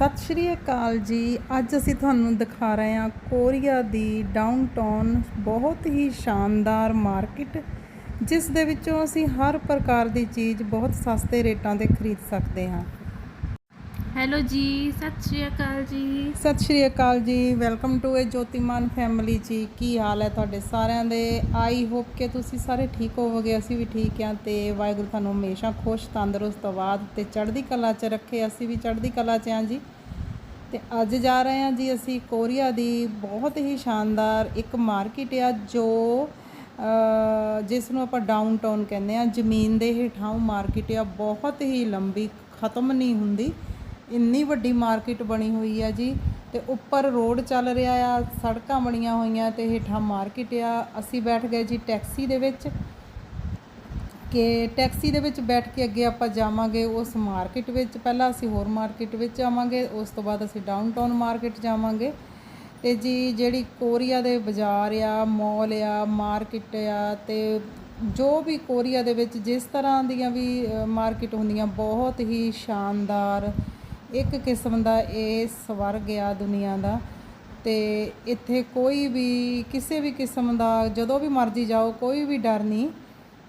ਸਤਿ ਸ਼੍ਰੀ ਅਕਾਲ ਜੀ। ਅੱਜ ਅਸੀਂ ਤੁਹਾਨੂੰ ਦਿਖਾ ਰਹੇ ਹਾਂ ਕੋਰੀਆ ਦੀ ਡਾਊਨਟਾਊਨ ਬਹੁਤ ਹੀ ਸ਼ਾਨਦਾਰ ਮਾਰਕੀਟ, ਜਿਸ ਦੇ ਵਿੱਚੋਂ ਅਸੀਂ ਹਰ ਪ੍ਰਕਾਰ ਦੀ ਚੀਜ਼ ਬਹੁਤ ਸਸਤੇ ਰੇਟਾਂ ਤੇ ਖਰੀਦ ਸਕਦੇ ਹਾਂ। ਹੈਲੋ ਜੀ, ਸਤਿ ਸ਼੍ਰੀ ਅਕਾਲ ਜੀ। ਸਤਿ ਸ਼੍ਰੀ ਅਕਾਲ ਜੀ, welcome to a Jyotiman family ਜੀ। ਕੀ ਹਾਲ ਹੈ ਤੁਹਾਡੇ ਸਾਰਿਆਂ ਦੇ? ਆਈ ਹੋਪ ਕਿ ਤੁਸੀਂ ਸਾਰੇ ਠੀਕ ਹੋਵੋਗੇ, ਅਸੀਂ ਵੀ ਠੀਕ ਹਾਂ ਤੇ ਵਾਹਿਗੁਰੂ ਤੁਹਾਨੂੰ ਹਮੇਸ਼ਾ ਖੁਸ਼, ਤੰਦਰੁਸਤ, ਆਬਾਦ ਤੇ ਚੜ੍ਹਦੀ ਕਲਾ 'ਚ ਰੱਖੇ, ਅਸੀਂ ਵੀ ਚੜ੍ਹਦੀ ਕਲਾ 'ਚ ਹਾਂ ਜੀ। ਤੇ ਅੱਜ ਜਾ ਰਹੇ ਹਾਂ ਜੀ ਅਸੀਂ ਕੋਰੀਆ ਦੀ ਬਹੁਤ ਹੀ ਸ਼ਾਨਦਾਰ ਇੱਕ ਮਾਰਕੀਟ ਆ ਜੋ ਜਿਸ ਨੂੰ ਆਪਾਂ ਡਾਊਨਟਾਊਨ ਕਹਿੰਦੇ ਆ ਜ਼ਮੀਨ ਦੇ ਹੇਠਾਂ ਮਾਰਕੀਟ ਆ, ਬਹੁਤ ਹੀ ਲੰਬੀ, ਖਤਮ ਨਹੀਂ ਹੁੰਦੀ। ਇੰਨੀ ਵੱਡੀ ਮਾਰਕੀਟ ਬਣੀ ਹੋਈ ਆ ਜੀ ਤੇ ਉੱਪਰ ਰੋਡ ਚੱਲ ਰਿਹਾ ਆ, ਸੜਕਾਂ ਬਣੀਆਂ ਹੋਈਆਂ ਤੇ ਹੇਠਾਂ ਮਾਰਕੀਟ ਆ। ਅਸੀਂ ਬੈਠ ਗਏ ਜੀ ਟੈਕਸੀ ਦੇ ਵਿੱਚ ਕਿ ਟੈਕਸੀ ਦੇ ਵਿੱਚ ਬੈਠ ਕੇ ਅੱਗੇ ਆਪਾਂ ਜਾਵਾਂਗੇ ਉਸ ਮਾਰਕੀਟ ਵਿੱਚ। ਪਹਿਲਾਂ ਅਸੀਂ ਹੋਰ ਮਾਰਕੀਟ ਵਿੱਚ ਜਾਵਾਂਗੇ ਉਸ ਤੋਂ ਬਾਅਦ ਅਸੀਂ ਡਾਊਨਟਾਊਨ ਮਾਰਕੀਟ ਜਾਵਾਂਗੇ। ਤੇ ਜੀ ਜਿਹੜੀ ਕੋਰੀਆ ਦੇ ਬਾਜ਼ਾਰ ਆ ਮਾਲ ਆ ਮਾਰਕੀਟ ਆ ਤੇ ਜੋ ਵੀ ਕੋਰੀਆ ਦੇ ਵਿੱਚ ਜਿਸ ਤਰ੍ਹਾਂ ਦੀਆਂ ਵੀ ਮਾਰਕੀਟ ਹੁੰਦੀਆਂ, ਬਹੁਤ ਹੀ ਸ਼ਾਨਦਾਰ ਇੱਕ ਕਿਸਮ ਦਾ ਇਹ ਸਵਰਗ ਆ ਦੁਨੀਆ ਦਾ ਤੇ ਇੱਥੇ ਕੋਈ ਵੀ, ਕਿਸੇ ਵੀ ਕਿਸਮ ਦਾ ਜਦੋਂ ਵੀ ਮਰਜ਼ੀ ਜਾਓ, ਕੋਈ ਵੀ ਡਰ ਨਹੀਂ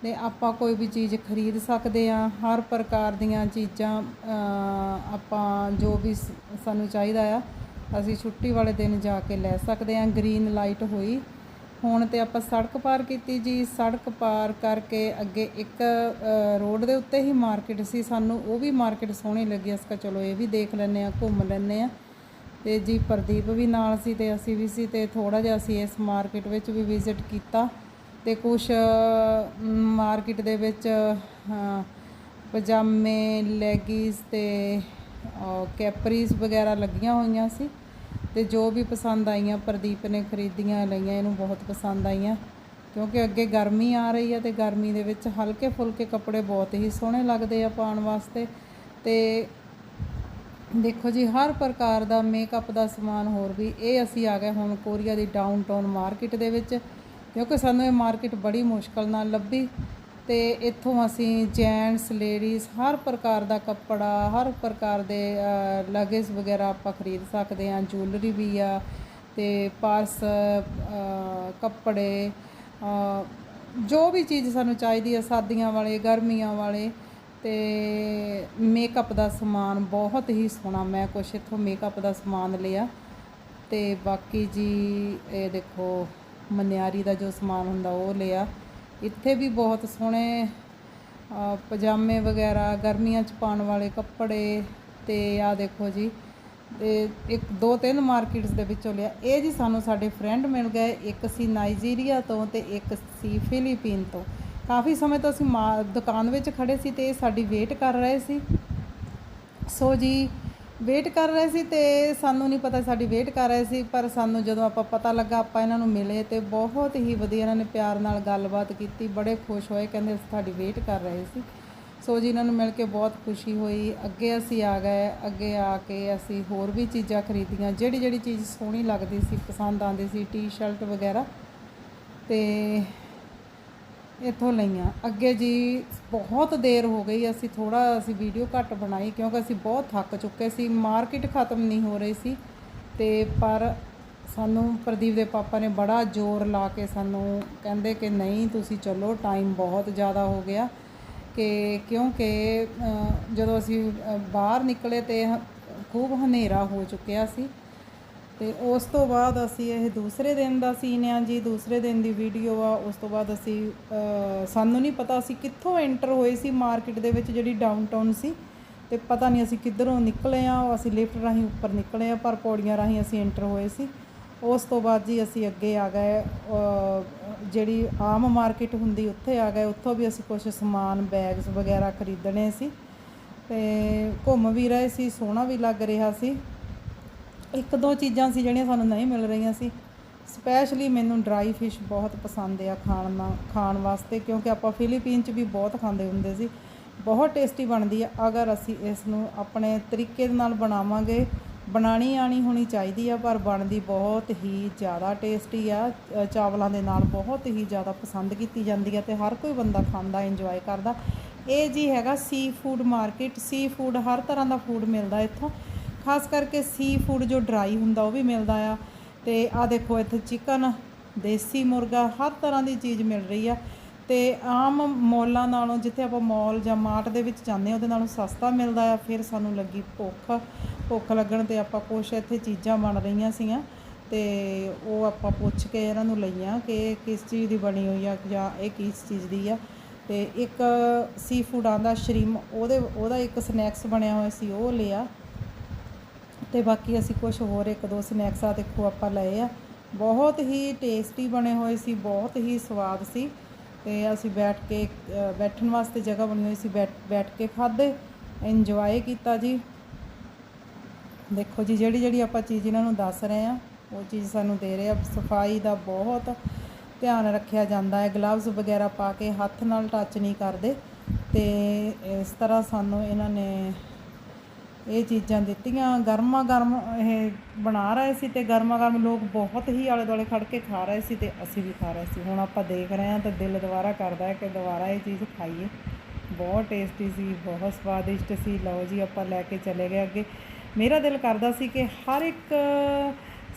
ਤੇ ਆਪਾਂ ਕੋਈ ਵੀ ਚੀਜ਼ ਖਰੀਦ ਸਕਦੇ ਆ ਹਰ ਪ੍ਰਕਾਰ ਦੀਆਂ ਚੀਜ਼ਾਂ ਆਪਾਂ ਜੋ ਵੀ ਸਾਨੂੰ ਚਾਹੀਦਾ ਆ, ਅਸੀਂ ਛੁੱਟੀ ਵਾਲੇ ਦਿਨ ਜਾ ਕੇ ਲੈ ਸਕਦੇ ਆ ਗ੍ਰੀਨ ਲਾਈਟ ਹੋਈ ਹੁਣ ਤੇ ਆਪਾਂ ਸੜਕ ਪਾਰ ਕੀਤੀ ਜੀ। ਸੜਕ ਪਾਰ ਕਰਕੇ ਅੱਗੇ ਇੱਕ ਰੋਡ ਦੇ ਉੱਤੇ ਹੀ ਮਾਰਕੀਟ ਸੀ। ਸਾਨੂੰ ਉਹ ਵੀ ਮਾਰਕੀਟ ਸੋਹਣੀ ਲੱਗੀ। ਅਸਕਾ ਚਲੋ ਇਹ ਵੀ ਦੇਖ ਲੈਂਦੇ ਆ ਘੁੰਮ ਲੈਂਦੇ ਆ ਤੇ ਜੀ ਪ੍ਰਦੀਪ ਵੀ ਨਾਲ ਸੀ ਤੇ ਅਸੀਂ ਵੀ ਸੀ ਤੇ ਥੋੜਾ ਜਿਹਾ ਅਸੀਂ ਇਸ ਮਾਰਕੀਟ ਵਿੱਚ ਵੀ ਵਿਜ਼ਿਟ ਕੀਤਾ। ਤੇ ਕੁਝ ਮਾਰਕੀਟ ਦੇ ਵਿੱਚ ਪਜਾਮੇ ਲੈਗੀਜ਼ ਤੇ ਕੈਪਰੀਜ਼ ਵਗੈਰਾ ਲੱਗੀਆਂ ਹੋਈਆਂ ਸੀ। ਤੇ ਜੋ ਵੀ ਪਸੰਦ ਆਈਆਂ, ਪ੍ਰਦੀਪ ਨੇ ਖਰੀਦੀਆਂ, ਲਈਆਂ, ਇਹਨੂੰ ਬਹੁਤ ਪਸੰਦ ਆਈਆਂ। ਕਿਉਂਕਿ ਅੱਗੇ ਗਰਮੀ ਆ ਰਹੀ ਹੈ ਤੇ ਗਰਮੀ ਦੇ ਵਿੱਚ ਹਲਕੇ ਫੁਲਕੇ ਕੱਪੜੇ ਬਹੁਤ ਹੀ ਸੋਹਣੇ ਲੱਗਦੇ ਆ ਪਾਉਣ ਵਾਸਤੇ। ਤੇ ਦੇਖੋ ਜੀ, ਹਰ ਪ੍ਰਕਾਰ ਦਾ ਮੇਕਅਪ ਦਾ ਸਮਾਨ ਹੋਰ ਵੀ, ਇਹ ਅਸੀਂ ਆ ਗਏ ਹੁਣ ਕੋਰੀਆ ਦੀ ਡਾਊਨਟਾਊਨ ਮਾਰਕੀਟ ਦੇ ਵਿੱਚ। ਕਿਉਂਕਿ ਸਾਨੂੰ ਇਹ ਮਾਰਕੀਟ ਬੜੀ ਮੁਸ਼ਕਲ ਨਾਲ ਲੱਭੀ। ਤੇ ਇੱਥੋਂ ਅਸੀਂ ਜੈਂਟਸ, ਲੇਡੀਜ਼ ਹਰ ਪ੍ਰਕਾਰ ਦਾ ਕੱਪੜਾ, ਹਰ ਪ੍ਰਕਾਰ ਦੇ ਲਗੇਜ ਵਗੈਰਾ ਆਪਾਂ ਖਰੀਦ ਸਕਦੇ ਹਾਂ ਜੁਐਲਰੀ ਵੀ ਆ ਤੇ ਪਰਸ ਕੱਪੜੇ ਜੋ ਵੀ ਚੀਜ਼ ਸਾਨੂੰ ਚਾਹੀਦੀ ਹੈ ਸਰਦੀਆਂ ਵਾਲੇ, ਗਰਮੀਆਂ ਵਾਲੇ ਤੇ ਮੇਕਅਪ ਦਾ ਸਮਾਨ ਬਹੁਤ ਹੀ ਸੋਹਣਾ, ਮੈਂ ਕੁਛ ਇੱਥੋਂ ਮੇਕਅਪ ਦਾ ਸਮਾਨ ਲਿਆ ਤੇ ਬਾਕੀ ਜੀ, ਇਹ ਦੇਖੋ, ਮਨਿਆਰੀ ਦਾ ਜੋ ਸਮਾਨ ਹੁੰਦਾ ਉਹ ਲਿਆ। ਇੱਥੇ ਵੀ ਬਹੁਤ ਸੋਹਣੇ ਪਜਾਮੇ ਵਗੈਰਾ, ਗਰਮੀਆਂ 'ਚ ਪਾਉਣ ਵਾਲੇ ਕੱਪੜੇ ਤੇ ਆ ਦੇਖੋ ਜੀ। ਤੇ ਇੱਕ ਦੋ ਤਿੰਨ ਮਾਰਕੀਟਸ ਦੇ ਵਿੱਚੋਂ ਲਿਆ। ਇਹ ਜੀ ਸਾਨੂੰ ਸਾਡੇ ਫਰੈਂਡ ਮਿਲ ਗਏ, ਇੱਕ ਸੀ ਨਾਈਜੀਰੀਆ ਤੋਂ ਤੇ ਇੱਕ ਸੀ ਫਿਲੀਪੀਨ ਤੋਂ। ਕਾਫੀ ਸਮੇਂ ਤੋਂ ਅਸੀਂ ਮਾ- ਦੁਕਾਨ ਵਿੱਚ ਖੜੇ ਸੀ ਤੇ ਇਹ ਸਾਡੀ ਵੇਟ ਕਰ ਰਹੇ ਸੀ। ਸੋ ਜੀ ਵੇਟ ਕਰ ਰਹੇ ਸੀ ਤੇ ਸਾਨੂੰ ਨਹੀਂ ਪਤਾ ਸਾਡੀ ਵੇਟ ਕਰ ਰਹੇ ਸੀ, ਪਰ ਸਾਨੂੰ ਜਦੋਂ ਆਪਾਂ ਪਤਾ ਲੱਗਾ, ਆਪਾਂ ਇਹਨਾਂ ਨੂੰ ਮਿਲੇ ਤੇ ਬਹੁਤ ਹੀ ਵਧੀਆ ਇਹਨਾਂ ਨੇ ਪਿਆਰ ਨਾਲ ਗੱਲਬਾਤ ਕੀਤੀ, ਬੜੇ ਖੁਸ਼ ਹੋਏ, ਕਹਿੰਦੇ ਅਸੀਂ ਤੁਹਾਡੀ ਵੇਟ ਕਰ ਰਹੇ ਸੀ। ਸੋ ਜੀ, ਇਹਨਾਂ ਨੂੰ ਮਿਲ ਕੇ ਬਹੁਤ ਖੁਸ਼ੀ ਹੋਈ। ਅੱਗੇ ਅਸੀਂ ਆ ਗਏ, ਅੱਗੇ ਆ ਕੇ ਅਸੀਂ ਹੋਰ ਵੀ ਚੀਜ਼ਾਂ ਖਰੀਦੀਆਂ ਜਿਹੜੀ ਜਿਹੜੀ ਚੀਜ਼ ਸੋਹਣੀ ਲੱਗਦੀ ਸੀ, ਪਸੰਦ ਆਉਂਦੀ ਸੀ ਟੀ-ਸ਼ਰਟ ਵਗੈਰਾ, ਤੇ ਇੱਥੋਂ ਲਈਆਂ। ਅੱਗੇ ਜੀ ਬਹੁਤ ਦੇਰ ਹੋ ਗਈ, ਅਸੀਂ ਥੋੜਾ ਅਸੀਂ ਵੀਡੀਓ ਘੱਟ ਬਣਾਈ ਕਿਉਂਕਿ ਅਸੀਂ ਬਹੁਤ ਥੱਕ ਚੁੱਕੇ ਸੀ, ਮਾਰਕੀਟ ਖਤਮ ਨਹੀਂ ਹੋ ਰਹੀ ਸੀ। ਤੇ ਪਰ ਸਾਨੂੰ ਪ੍ਰਦੀਪ ਦੇ ਪਾਪਾ ਨੇ ਬੜਾ ਜ਼ੋਰ ਲਾ ਕੇ ਸਾਨੂੰ ਕਹਿੰਦੇ ਕਿ ਨਹੀਂ, ਤੁਸੀਂ ਚਲੋ ਟਾਈਮ ਬਹੁਤ ਜ਼ਿਆਦਾ ਹੋ ਗਿਆ। ਕਿ ਕਿਉਂਕਿ ਜਦੋਂ ਅਸੀਂ ਬਾਹਰ ਨਿਕਲੇ ਤੇ ਖੂਬ ਹਨੇਰਾ ਹੋ ਚੁੱਕਿਆ ਸੀ। ਤੇ ਉਸ ਤੋਂ ਬਾਅਦ ਅਸੀਂ ਇਹ ਦੂਸਰੇ ਦਿਨ ਦਾ ਸੀਨ ਆ ਜੀ, ਦੂਸਰੇ ਦਿਨ ਦੀ ਵੀਡੀਓ ਆ, ਉਸ ਤੋਂ ਬਾਅਦ ਅਸੀਂ ਸਾਨੂੰ ਨਹੀਂ ਪਤਾ ਅਸੀਂ ਕਿੱਥੋਂ ਐਂਟਰ ਹੋਏ ਸੀ ਮਾਰਕੀਟ ਦੇ ਵਿੱਚ ਜਿਹੜੀ ਡਾਊਨਟਾਊਨ ਸੀ ਤੇ ਪਤਾ ਨਹੀਂ ਅਸੀਂ ਕਿੱਧਰੋਂ ਨਿਕਲੇ ਆ ਅਸੀਂ ਲਿਫਟ ਰਾਹੀਂ ਉੱਪਰ ਨਿਕਲੇ ਆ, ਪਰ ਪੌੜੀਆਂ ਰਾਹੀਂ ਅਸੀਂ ਐਂਟਰ ਹੋਏ ਸੀ। ਉਸ ਤੋਂ ਬਾਅਦ ਜੀ ਅਸੀਂ ਅੱਗੇ ਆ ਗਏ ਜਿਹੜੀ ਆਮ ਮਾਰਕੀਟ ਹੁੰਦੀ ਉੱਥੇ ਆ ਗਏ, ਉੱਥੋਂ ਵੀ ਅਸੀਂ ਕੁਝ ਸਮਾਨ ਬੈਗਸ ਵਗੈਰਾ ਖਰੀਦਣੇ ਸੀ ਤੇ ਘੁੰਮ ਵੀ ਰਹੇ ਸੀ, ਸੋਹਣਾ ਵੀ ਲੱਗ ਰਿਹਾ ਸੀ। ਇੱਕ ਦੋ ਚੀਜ਼ਾਂ ਸੀ ਜਿਹੜੀਆਂ ਸਾਨੂੰ ਨਹੀਂ ਮਿਲ ਰਹੀਆਂ ਸੀ। ਸਪੈਸ਼ਲੀ ਮੈਨੂੰ ਡਰਾਈ ਫਿਸ਼ ਬਹੁਤ ਪਸੰਦ ਆ ਖਾਣ ਨਾਲ ਖਾਣ ਵਾਸਤੇ, ਕਿਉਂਕਿ ਆਪਾਂ ਫਿਲੀਪੀਨ 'ਚ ਵੀ ਬਹੁਤ ਖਾਂਦੇ ਹੁੰਦੇ ਸੀ। ਬਹੁਤ ਟੇਸਟੀ ਬਣਦੀ ਆ। ਅਗਰ ਅਸੀਂ ਇਸ ਨੂੰ ਆਪਣੇ ਤਰੀਕੇ ਦੇ ਨਾਲ ਬਣਾਵਾਂਗੇ, ਬਣਾਣੀ ਆਣੀ ਹੋਣੀ ਚਾਹੀਦੀ ਆ, ਪਰ ਬਣਦੀ ਬਹੁਤ ਹੀ ਜ਼ਿਆਦਾ ਟੇਸਟੀ ਆ। ਚਾਵਲਾਂ ਦੇ ਨਾਲ ਬਹੁਤ ਹੀ ਜ਼ਿਆਦਾ ਪਸੰਦ ਕੀਤੀ ਜਾਂਦੀ ਆ ਤੇ ਹਰ ਕੋਈ ਬੰਦਾ ਖਾਂਦਾ ਇੰਜੋਏ ਕਰਦਾ। ਇਹ ਜੀ ਹੈਗਾ ਸੀ ਫੂਡ ਮਾਰਕੀਟ ਸੀ ਫੂਡ ਹਰ ਤਰ੍ਹਾਂ ਦਾ ਫੂਡ ਮਿਲਦਾ ਇੱਥੋਂ। ਖਾਸ ਕਰਕੇ ਸੀ ਫੂਡ ਜੋ ਡਰਾਈ ਹੁੰਦਾ ਉਹ ਵੀ ਮਿਲਦਾ ਆ। ਤੇ ਆ ਦੇਖੋ ਇੱਥੇ ਚਿਕਨ ਦੇਸੀ ਮੁਰਗਾ, ਹਰ ਤਰ੍ਹਾਂ ਦੀ ਚੀਜ਼ ਮਿਲ ਰਹੀ ਆ। ਤੇ ਆਮ ਮੌਲਾਂ ਨਾਲੋਂ ਜਿੱਥੇ ਆਪਾਂ ਮੌਲ ਜਾਂ ਮਾਰਟ ਦੇ ਵਿੱਚ ਜਾਂਦੇ ਹਾਂ, ਉਹਦੇ ਨਾਲੋਂ ਸਸਤਾ ਮਿਲਦਾ ਆ। ਫਿਰ ਸਾਨੂੰ ਲੱਗੀ ਭੁੱਖ। ਭੁੱਖ ਲੱਗਣ ਤੇ ਆਪਾਂ ਕੁਛ ਇੱਥੇ ਚੀਜ਼ਾਂ ਬਣ ਰਹੀਆਂ ਸੀਗੀਆਂ ਤੇ ਉਹ ਆਪਾਂ ਪੁੱਛ ਕੇ ਇਹਨਾਂ ਨੂੰ ਲਈਆਂ ਕਿ ਇਹ ਕਿਸ ਚੀਜ਼ ਦੀ ਬਣੀ ਹੋਈ ਆ ਜਾਂ ਇਹ ਕਿਸ ਚੀਜ਼ ਦੀ ਆ। ਤੇ ਇੱਕ ਸੀ ਫੂਡ ਆਂਦਾ ਸ਼੍ਰੀਮ, ਉਹਦੇ, ਉਹਦਾ ਇੱਕ ਸਨੈਕਸ ਬਣਿਆ ਹੋਇਆ ਸੀ, ਉਹ ਲਿਆ। ਤੇ ਬਾਕੀ ਅਸੀਂ ਕੁਝ ਹੋਰ ਇੱਕ ਦੋ ਸਨੈਕਸ ਆ ਦੇਖੋ ਆਪਾਂ ਲਏ ਆ। ਬਹੁਤ ਹੀ ਟੇਸਟੀ ਬਣੇ ਹੋਏ ਸੀ, ਬਹੁਤ ਹੀ ਸਵਾਦ ਸੀ। ਤੇ ਅਸੀਂ ਬੈਠ ਕੇ ਬੈਠਣ ਵਾਸਤੇ ਜਗ੍ਹਾ ਬਣੀ ਹੋਈ ਸੀ, ਬੈਠ ਬੈਠ ਕੇ ਖਾਦੇ ਇੰਜੋਏ ਕੀਤਾ ਜੀ। ਦੇਖੋ ਜੀ, ਜਿਹੜੀ ਜਿਹੜੀ ਆਪਾਂ ਚੀਜ਼ ਇਹਨਾਂ ਨੂੰ ਦੱਸ ਰਹੇ ਆ, ਉਹ ਚੀਜ਼ ਸਾਨੂੰ ਦੇ ਰਹੇ ਆ। ਸਫ਼ਾਈ ਦਾ ਬਹੁਤ ਧਿਆਨ ਰੱਖਿਆ ਜਾਂਦਾ ਹੈ। ਗਲਵਜ਼ ਵਗੈਰਾ ਪਾ ਕੇ ਹੱਥ ਨਾਲ ਟੱਚ ਨਹੀਂ ਕਰਦੇ। ਤੇ ਇਸ ਤਰ੍ਹਾਂ ਸਾਨੂੰ ਇਹਨਾਂ ਨੇ ਇਹ ਚੀਜ਼ਾਂ ਦਿੱਤੀਆਂ। ਗਰਮਾ ਗਰਮ ਇਹ ਬਣਾ ਰਹੇ ਸੀ ਤੇ ਗਰਮਾ ਗਰਮ ਲੋਕ ਬਹੁਤ ਹੀ ਆਲੇ ਦੁਆਲੇ ਖੜ ਕੇ ਖਾ ਰਹੇ ਸੀ ਤੇ ਅਸੀਂ ਵੀ ਖਾ ਰਹੇ ਸੀ। ਹੁਣ ਆਪਾਂ ਦੇਖ ਰਹੇ ਹਾਂ ਤਾਂ ਦਿਲ ਦੁਬਾਰਾ ਕਰਦਾ ਹੈ ਕਿ ਦੁਬਾਰਾ ਇਹ ਚੀਜ਼ ਖਾਈਏ। ਬਹੁਤ ਟੇਸਟੀ ਸੀ, ਬਹੁਤ ਸਵਾਦਿਸ਼ਟ ਸੀ। ਲਓ ਜੀ, ਆਪਾਂ ਲੈ ਕੇ ਚਲੇ ਗਏ ਅੱਗੇ। ਮੇਰਾ ਦਿਲ ਕਰਦਾ ਸੀ ਕਿ ਹਰ ਇੱਕ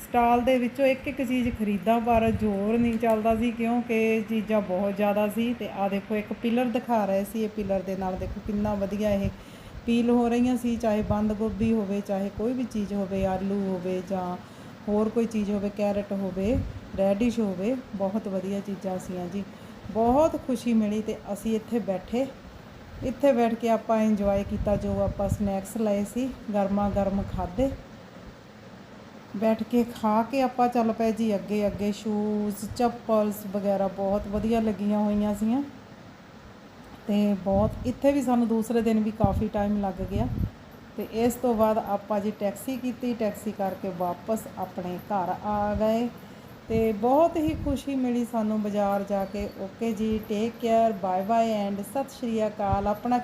ਸਟਾਲ ਦੇ ਵਿੱਚੋਂ ਇੱਕ ਇੱਕ ਚੀਜ਼ ਖਰੀਦਾਂ, ਪਰ ਜ਼ੋਰ ਨਹੀਂ ਚੱਲਦਾ ਸੀ ਕਿਉਂਕਿ ਚੀਜ਼ਾਂ ਬਹੁਤ ਜ਼ਿਆਦਾ ਸੀ ਤੇ ਆ ਦੇਖੋ, ਇੱਕ ਪਿਲਰ ਦਿਖਾ ਰਹੇ ਸੀ। ਇਹ ਪਿਲਰ ਦੇ ਨਾਲ ਦੇਖੋ ਕਿੰਨਾ ਵਧੀਆ ਇਹ ਪੀਲ ਹੋ ਰਹੀਆਂ ਸੀ, ਚਾਹੇ ਬੰਦ ਗੋਭੀ ਹੋਵੇ, ਚਾਹੇ ਕੋਈ ਵੀ ਚੀਜ਼ ਹੋਵੇ, ਆਲੂ ਹੋਵੇ ਜਾਂ ਹੋਰ ਕੋਈ ਚੀਜ਼ ਹੋਵੇ, ਕੈਰਟ ਹੋਵੇ, ਰੈਡਿਸ਼ ਹੋਵੇ, ਬਹੁਤ ਵਧੀਆ ਚੀਜ਼ਾਂ ਸੀਆਂ ਜੀ। ਬਹੁਤ ਖੁਸ਼ੀ ਮਿਲੀ ਤੇ ਅਸੀਂ ਇੱਥੇ ਬੈਠੇ। ਇੱਥੇ ਬੈਠ ਕੇ ਆਪਾਂ ਇੰਜੋਏ ਕੀਤਾ ਜੋ ਆਪਾਂ ਸਨੈਕਸ ਲਏ ਸੀ ਗਰਮਾ ਗਰਮ ਖਾਦੇ ਬੈਠ ਕੇ ਖਾ ਕੇ ਆਪਾਂ ਚੱਲ ਪਏ ਜੀ ਅੱਗੇ ਅੱਗੇ ਸ਼ੂਜ਼ ਚੱਪਲਸ ਵਗੈਰਾ ਬਹੁਤ ਵਧੀਆ ਲੱਗੀਆਂ ਹੋਈਆਂ ਸੀਆਂ। ਤੇ ਬਹੁਤ, ਇੱਥੇ ਵੀ ਸਾਨੂੰ ਦੂਸਰੇ ਦਿਨ ਵੀ ਕਾਫੀ ਟਾਈਮ ਲੱਗ ਗਿਆ। ਤੇ ਇਸ ਤੋਂ ਬਾਅਦ ਆਪਾਂ ਜੀ ਟੈਕਸੀ ਕੀਤੀ ਟੈਕਸੀ ਕਰਕੇ ਵਾਪਸ ਆਪਣੇ ਘਰ ਆ ਗਏ। ਤੇ ਬਹੁਤ ਹੀ ਖੁਸ਼ੀ ਮਿਲੀ ਸਾਨੂੰ ਬਾਜ਼ਾਰ ਜਾ ਕੇ। ਓਕੇ ਜੀ take care bye bye and ਸਤਿ ਸ਼੍ਰੀ ਅਕਾਲ। ਆਪਣਾ